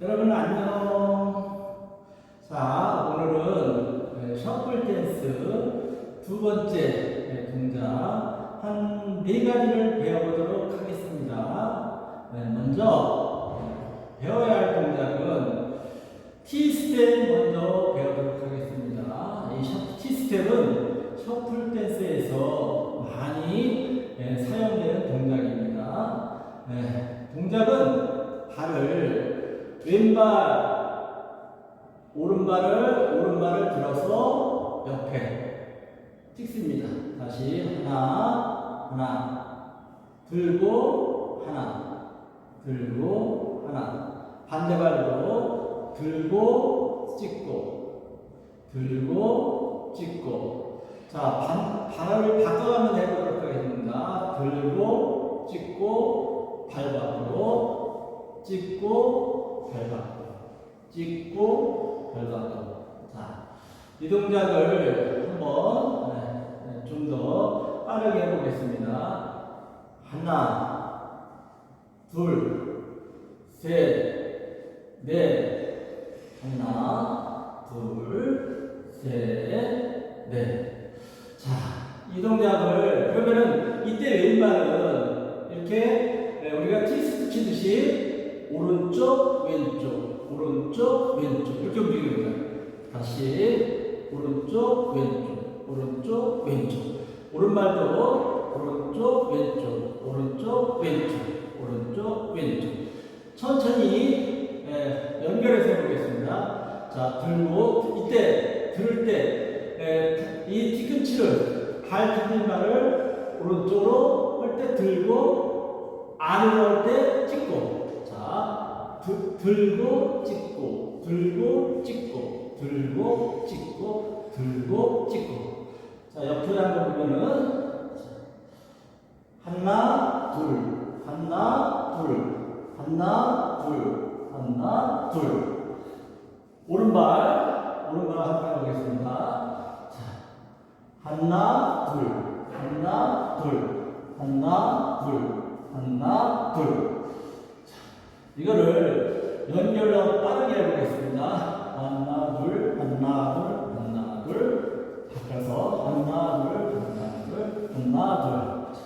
여러분 안녕. 자, 오늘은 네, 셔플 댄스 두 번째 네, 동작 한 네 가지를 배워보도록 하겠습니다. 네, 먼저 배워야 할 동작은 T 스텝 먼저 배우도록 하겠습니다. 이 셔- T 스텝은 셔플 댄스에서 많이 네, 사용되는 동작입니다. 네, 동작은 발을 왼발 오른발을 오른발을 들어서 옆에 찍습니다. 다시 하나 하나 들고 하나 들고 하나 반대발도 들고 찍고 들고 찍고 자 반, 발을 바꿔가면서 해보도록 하겠습니다. 들고 발 밖으로 찍고 발 밖으로 찍고 발 밖으로 자이 동작을 한번 네, 좀더 빠르게 해보겠습니다. 하나 둘 셋 넷. 하나 둘 셋 넷. 자, 이 동작을 그러면은 이때 왼발은 이렇게 네, 우리가 티스트 치듯이 오른쪽 왼쪽 오른쪽 왼쪽. 이렇게 움직이는 거예요. 다시 오른쪽 왼쪽. 오른쪽 왼쪽. 오른발도 오른쪽 왼쪽. 오른쪽 왼쪽. 오른쪽 왼쪽. 천천히 예, 연결해서 해보겠습니다. 자 들고 이때 들을 때 예, 이 뒤꿈치를 발 디딤발을 오른쪽으로 할 때 들고 안으로 할 때 찍고 자 드, 들고 찍고 들고 찍고 들고 찍고 들고 찍고 자 옆에 한번 보면은 하나 둘 하나 둘 하나 둘 하나 둘 오른발 오른발 한번 해보겠습니다. 자, 하나, 둘, 하나, 둘, 하나, 둘, 하나, 둘. 자, 이거를 연결로 빠르게 해보겠습니다. 하나, 둘, 하나, 둘, 하나, 둘. 바꿔서 하나, 둘, 하나, 둘, 하나, 둘.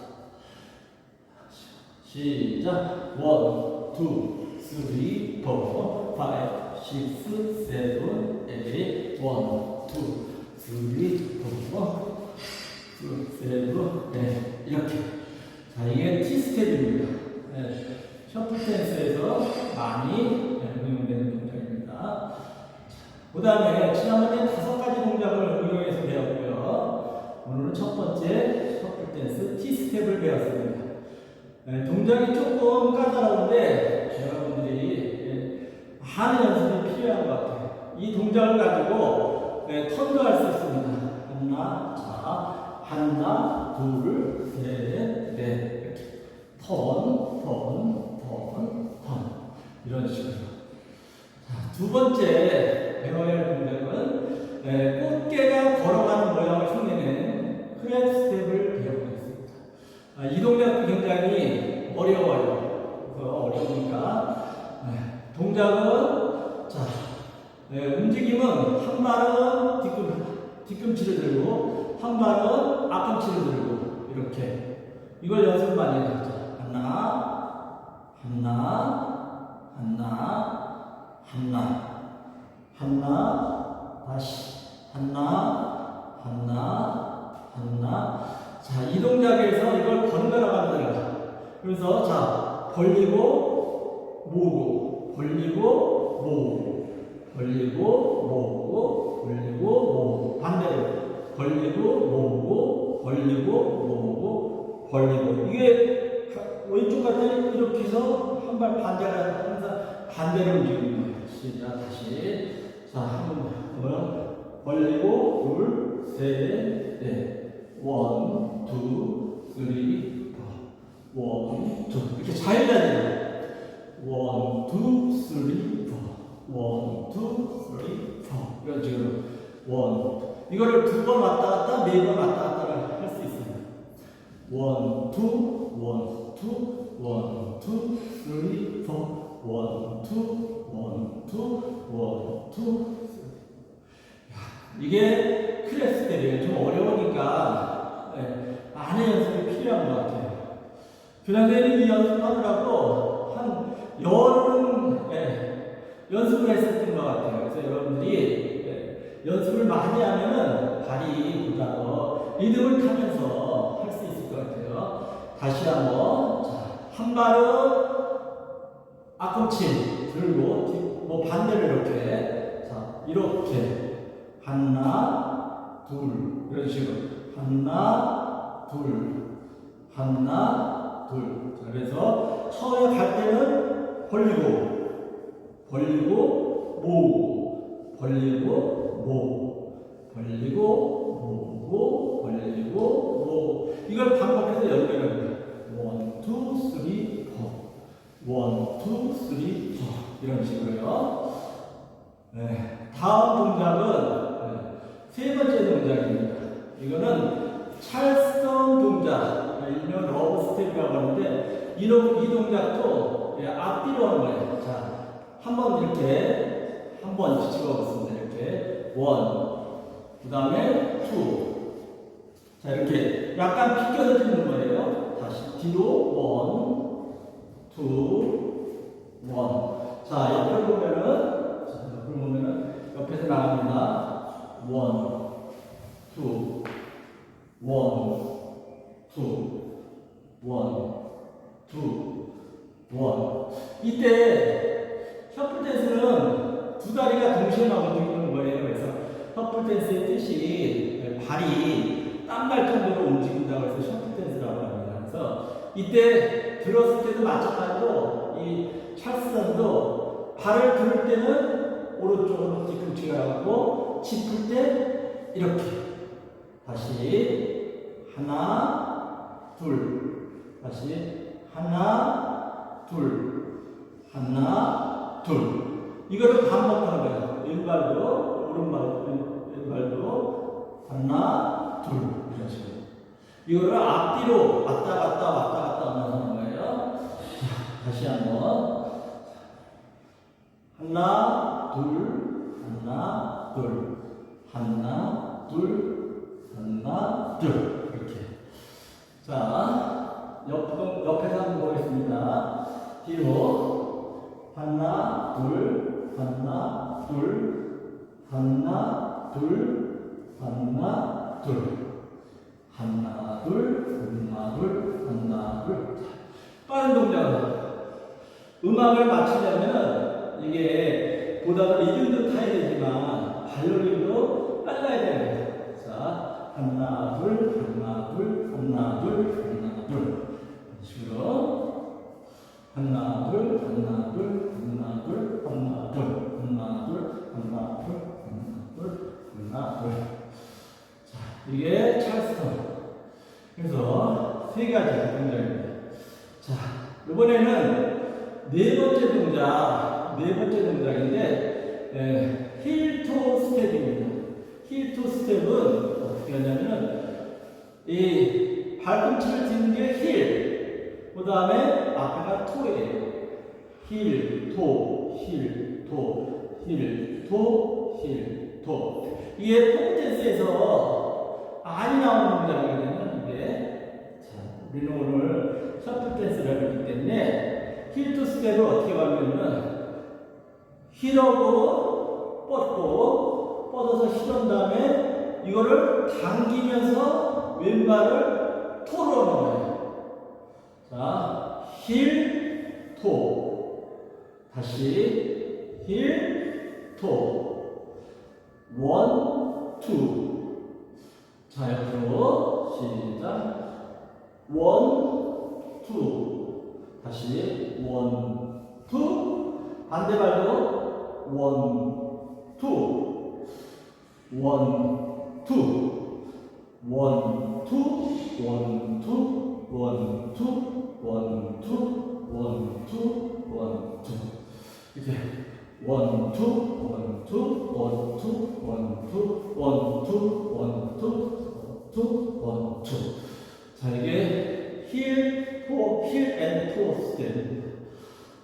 시작. 원, 투, 쓰리, 포, 파이브, 식스, 세븐, 에잇, 원, 투, 쓰리, 포, 두, 세븐, 네, 이렇게. 자, 이게 T 스텝입니다. 네, 셔플 댄스에서 많이 그 다음에 지난번에 다섯 가지 동작을 응용해서 배웠고요. 오늘은 첫 번째 셔플 댄스 T 스텝을 배웠습니다. 네, 동작이 조금 까다로운데 여러분들이 예, 많은 연습이 필요한 것 같아요. 이 동작을 가지고 네, 턴도 할 수 있습니다. 하나, 자, 하나, 둘, 셋, 넷, 이렇게 턴, 턴, 턴, 턴 이런 식으로. 자, 두 번째 배워야 할 동작은 네, 꽃게가 걸어가는 모양을 흉내내는 크랩 스텝을 배워보겠습니다. 아, 이 동작도 굉장히 어려워요. 그래서 어려우니까 네, 동작은 자 네, 움직임은 한 발은 뒤꿈 뒤꿈치를 들고 한 발은 앞꿈치를 들고 이렇게 이걸 연습 많이 죠 하나 하나 하나 하나 하나 다시. 하나 하나 하나. 자, 이 동작에서 이걸 번갈아 거야. 그래서 자, 벌리고 모으고 벌리고 모으고 벌리고 모으고 벌리고 모으고. 반대로 벌리고 모으고 벌리고 모으고 벌리고. 이게 가- 왼쪽 같은 이렇게 해서 한 발 반대로 항상 반대로 움직이는 거예요. 시작. 다시 자, 한번 보면 벌리고 둘, 셋, 넷. 원, 투, 쓰리, 포. 원, 투. 이렇게 잘 가야 돼요. 원, 투, 쓰리, 포. 원, 투, 쓰리, 포. 이런 식으로. 원. 이거를 두 번 왔다 갔다, 네 번 왔다 갔다 할 수 있습니다. 원, 투, 원, 투, 원, 투, 쓰리, 포. 원, 투, 원, 투, 원, 투. 야, 이게 클래스 때문에 좀 어려우니까 예, 많은 연습이 필요한 것 같아요. 교장선생님이 연습하느라고 한 열흘은 예, 연습을 했었던 것 같아요. 그래서 여러분들이 예, 연습을 많이 하면은 발이 보다 리듬을 타면서 할 수 있을 것 같아요. 다시 한번 자, 한 발은 앞꿈치 들고 뒤- 뭐 반대로 이렇게. 자 이렇게. 하나 둘. 이런 식으로. 하나 둘. 하나 둘. 자, 그래서 처음에 갈 때는 벌리고 벌리고 모으고 벌리고 모으고 벌리고 모으고 벌리고 모으고 이걸 반복해서 연결합니다. 원, 투, 쓰리, 포 원, 투, 쓰리, 포 이런 식으로요. 네, 다음 동작은 네, 세 번째 동작입니다. 이거는 찰스턴 동작 일명 러브 스텝이라고 하는데 이런 이 동작도 예, 앞뒤로 하는 거예요. 자 한번 이렇게 한번 뒤집어 보겠습니다. 이렇게. 원, 그 다음에 투. 자 이렇게 약간 비껴서 찍는 거예요. 다시 뒤로. 원, 투, 원. 자 옆을 보면은 자 옆을 보면은 옆에서 나갑니다. 원, 투, 원, 투, 원, 투, 원. 이때 셔플 댄스는 두 다리가 동시에 막 움직이는 거예요. 그래서 셔플 댄스의 뜻이 발이 땀 날 정도로 움직인다고 해서 셔플 댄스라고 합니다. 그래서 이때 들었을 때도 마찬가지로 이 찰스선도 발을 들을 때는 오른쪽으로 뒤꿈치가 가고 짚을 때 이렇게. 다시 하나 둘. 다시 하나 둘. 하나 둘. 이거를 반복하는 거예요 왼발도 오른발 왼발도 하나 둘. 이런 식으로. 이거를 앞뒤로 왔다 갔다 왔다 갔다 자, 다시 한번. 하나 둘 하나 둘. 하나 둘 하나 둘. 이렇게. 자 옆, 옆에서 한번 보겠습니다. 뒤로. 하나 둘 하나 둘. 하나 둘 하나 둘. 하나 둘 하나 둘 하나 둘. 빠른 동작으로 음악을 맞추려면 이게 보다가 리듬도 타야 되지만 발놀림도 빨라야 돼요. 자, 하나, 둘, 하나, 둘, 하나, 둘, 하나, 둘. 이런 식으로. 하나, 둘, 하나, 둘, 하나, 둘, 하나, 둘, 하나, 둘, 하나, 둘, 하나, 둘, 하나, 둘. 자, 이게 찰스턴. 그래서 세 가지 동작입니다. 자, 이번에는 네 번째 동작, 네 번째 동작인데, 에, 힐토 스텝입니다. 힐토 스텝은 어떻게 하냐면은, 이 발꿈치를 딛는 게 힐, 그 다음에 앞에가 토예요. 힐, 토, 힐, 토, 힐, 토, 힐, 토. 이게 폼댄스에서 많이 나오는 동작이거든요, 이게. 자, 우리는 오늘 셔플 댄스를 하기 때문에 힐투 스텝을 어떻게 하면은 힐하고 뻗고 뻗어서 힐한 다음에 이거를 당기면서 왼발을 토로 하는 거예요. 자, 힐, 토. 다시 힐, 토. 원, 투. 자, 옆으로 시작. 원, 투. 다시 원, 투. 반대발도 원, 투. 원, 투. 원, 투. 원, 투. 원, 투. 원, 투. 원, 투. 원, 투. 이렇게 원, 투, 원, 투, 원, 투, 원, 투, 원, 투, 원, 투, 투, 원, 투. 자, 이게 힐, 포, 힐앤포 스텝입니다.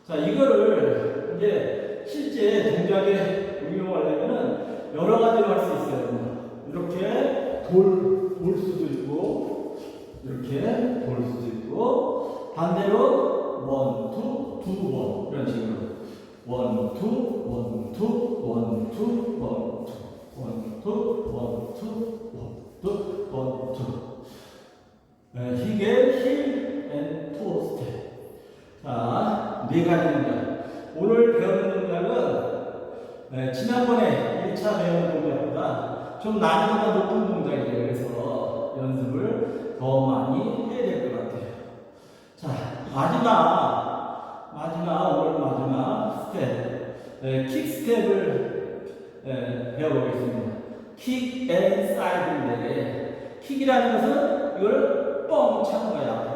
자, 이거를 이제 실제 동작에 응용하려면은 여러 가지로 할 수 있어요. 이렇게 돌, 돌 수도 있고, 이렇게 돌 수도 있고, 반대로 원, 투, 두 원. 이런 식으로. 원, 투, 원, 투, 원, 투, 원, 투, 원, 투, 원, 투, 원, 투, 원, 투. 네, 히게, 힐, 앤, 토, 스텝. 자, 네 가지 동작. 오늘 배우는 동작은 네, 지난번에 1차 배우는 동작보다 좀 난이도가 높은 동작이에요. 그래서 연습을 더 많이 해야 될 것 같아요. 자, 마지막, 마지막, 오늘 마지막 스텝. 네, 킥 스텝을 네, 배워보겠습니다. 킥 앤 사이드인데, 킥이라는 것은 이걸 뻥 차는 거야.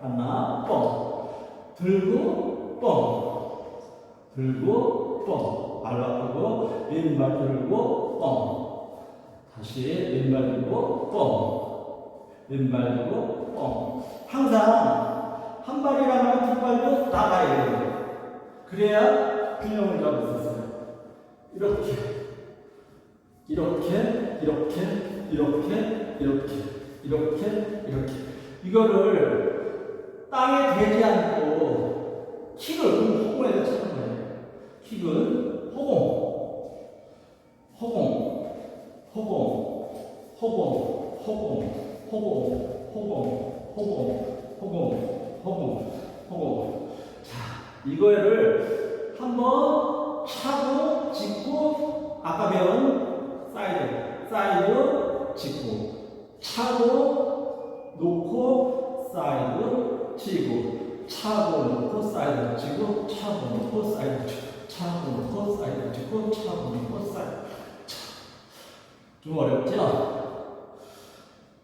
하나, 뻥. 들고, 뻥. 들고, 뻥. 발 바꾸고, 왼발 들고, 뻥. 다시 왼발 들고, 뻥. 왼발 들고, 뻥. 항상 한 발이라면 두 발도 나가야 돼요. 그래야 균형을 잡을 수 있어요. 이렇게. 이렇게, 이렇게, 이렇게, 이렇게, 이렇게, 이렇게. 이거를 땅에 대지 않고 킥을 허공에다 차는 거예요. 킥은 허공, 허공, 허공, 허공, 허공, 허공, 허공, 허공, 허공, 허공, 허공. 자, 이거를 한번 차고 짚고 아까 배운 사이드, 사이드 짚고 차고 놓고 사이드 치고 차고 놓고 사이드 치고 차고 놓고 사이드 치고 차고 놓고 사이드 치고 차고 놓고 사이드 차. 좀 어렵죠?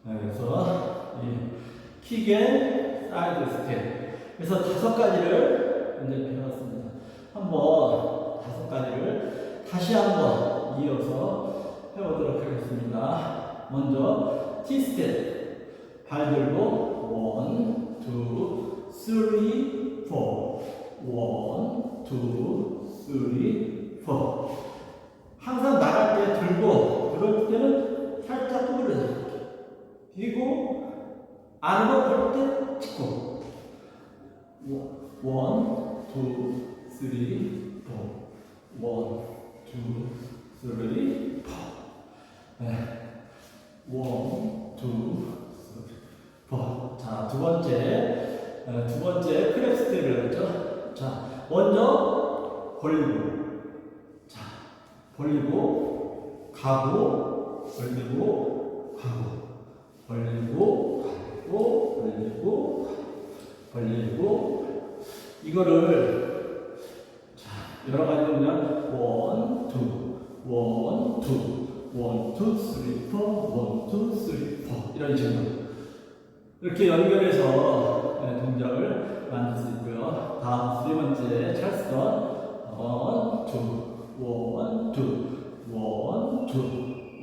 네, 그래서 이 킥의 사이드 스텝 그래서 다섯 가지를 이제 배웠습니다. 한번 다섯 가지를 다시 한번 이어서 해보도록 하겠습니다. 먼저 T 스텝 발 들고 원, 투, 쓰리, 포 원, 투, 쓰리, 포 항상 나갈 때 들고 그럴 때는 살짝 구부려요. 그리고 안으로 볼때 찍고. 원, 투, 쓰리, 포 원, 투, 쓰리, 포 네. 원, 투, 자, 두 번째 어, 두 번째 크랩 스텝을 했죠. 자, 먼저 벌리고 자, 벌리고 가고 벌리고 가고 벌리고 가고 벌리고 벌리고 이거를 자 여러 가지 그냥 원, 투, 원, 투, 원, 투, 쓰리, 포, 원, 투, 쓰리, 포 이런 식으로 이렇게 연결해서 네, 동작을 만들 수 있고요. 다음 세 번째 찰스턴. 원, 투, 원, 투, 원, 투,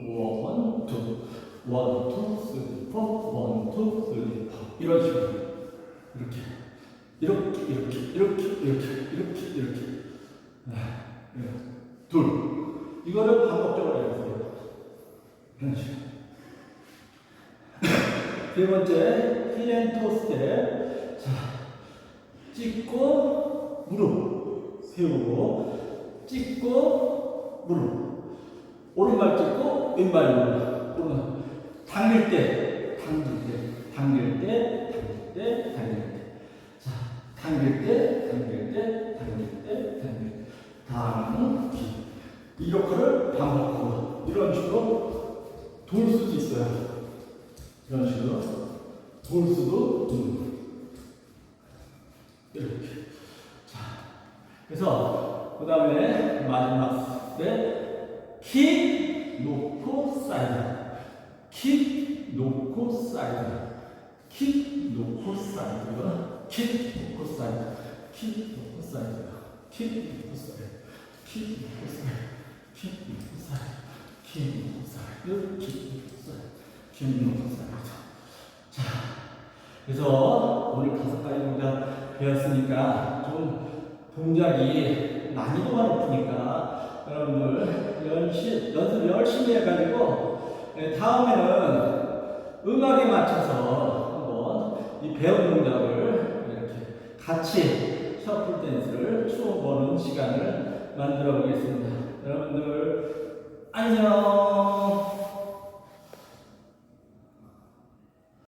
원, 투, 원, 투, 쓰리, 포, 원, 투, 쓰리, 포 이런 식으로. 이렇게. 이렇게 이렇게 이렇게 이렇게 이렇게 이렇게. 네, 네. 둘. 이거를 반복적으로 해보세요. 이런 식으로 세 번째 힐앤토 스텝 자 찍고 무릎 세우고 찍고 무릎. 오른발 찍고 왼발 무릎. 오른 당길 때 당길 때 당길 때 당길 때 당길 때자 당길 때 당길 때 당길 때 당길 때. 당기 이렇게를 반복하고 이런 식으로 돌 수도 있어요. 이런 식으로 돌 수도 있는 이렇게 자 그래서 그 다음에 마지막 때킥 놓고 사이드 킥 놓고 사이드 킥 놓고 사이드 킥 놓고 사이드 킥 놓고 사이드 킥 놓고 사이드 킥 놓고 사이드 킥 놓고 사이드 킥 놓고 사이드 킥 놓고 사이드 김용사입니다. 자, 그래서 오늘 다섯 가지 동작 배웠으니까 좀 동작이 난이도가 높으니까 여러분들 연시, 연습 열심히 해가지고 예, 다음에는 음악에 맞춰서 한번 이 배운 동작을 이렇게 같이 셔플 댄스를 추어보는 시간을 만들어 보겠습니다. 여러분들 안녕.